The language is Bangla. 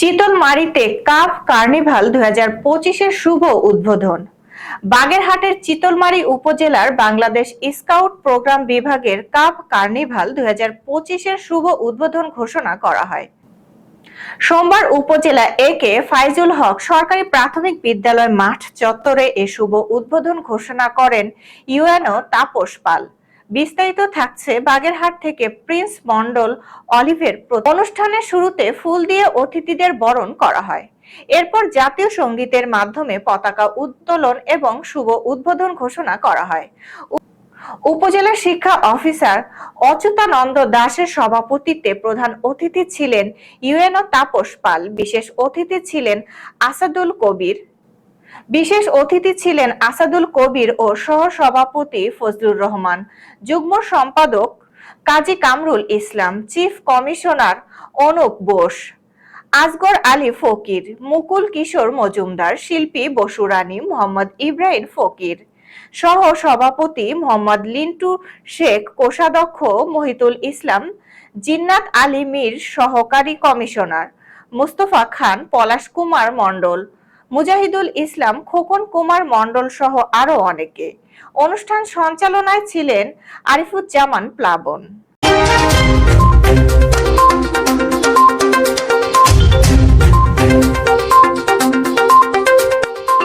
চিতলমারিতে কাপ কার্নিভাল দুই হাজার পঁচিশের শুভ উদ্বোধন। বাগেরহাটের চিতলমারি উপজেলার বাংলাদেশ স্কাউট প্রোগ্রাম বিভাগের কাপ কার্নিভাল দুই হাজার পঁচিশের শুভ উদ্বোধন ঘোষণা করা হয়। সোমবার উপজেলা এ কে ফাইজুল হক সরকারি প্রাথমিক বিদ্যালয় মাঠ চত্বরে এ শুভ উদ্বোধন ঘোষণা করেন ইউএনও তাপস পাল। বিস্তারিত থাকছে বাগেরহাট থেকে প্রিন্স মন্ডল অলিভের অনুষ্ঠানের শুরুতে ফুল দিয়ে অতিথিদের বরণ করা হয়। এরপর জাতীয় সঙ্গীতের মাধ্যমে পতাকা উত্তোলন এবং শুভ উদ্বোধন ঘোষণা করা হয়। উপজেলা শিক্ষা অফিসার অচ্যুতানন্দ দাসের সভাপতিত্বে প্রধান অতিথি ছিলেন ইউএনও তাপস পাল। বিশেষ অতিথি ছিলেন আসাদুল কবির। বিশেষ অতিথি ছিলেন আসাদুল কবির ও সহ সভাপতি ফজলুর রহমান, যুগ্ম সম্পাদক কাজী কামরুল ইসলাম, চিফ কমিশনার অনুপ বোস আসগর আলী ফকির, মুকুল কিশোর মজুমদার, শিল্পী বসুরানী মোহাম্মদ ইব্রাহিম ফকির সহ সভাপতি মোহাম্মদ লিন্টু শেখ, কোষাধ্যক্ষ মহিতুল ইসলাম, জিন্নাত আলী মীর, সহকারী কমিশনার, মুস্তফা খান, পলাশ কুমার মণ্ডল মুজাহিদুল ইসলাম খোকন কুমার মণ্ডল সহ আরও অনেকে। অনুষ্ঠান সঞ্চালনায় ছিলেন আরিফুজ্জামান প্লাবন।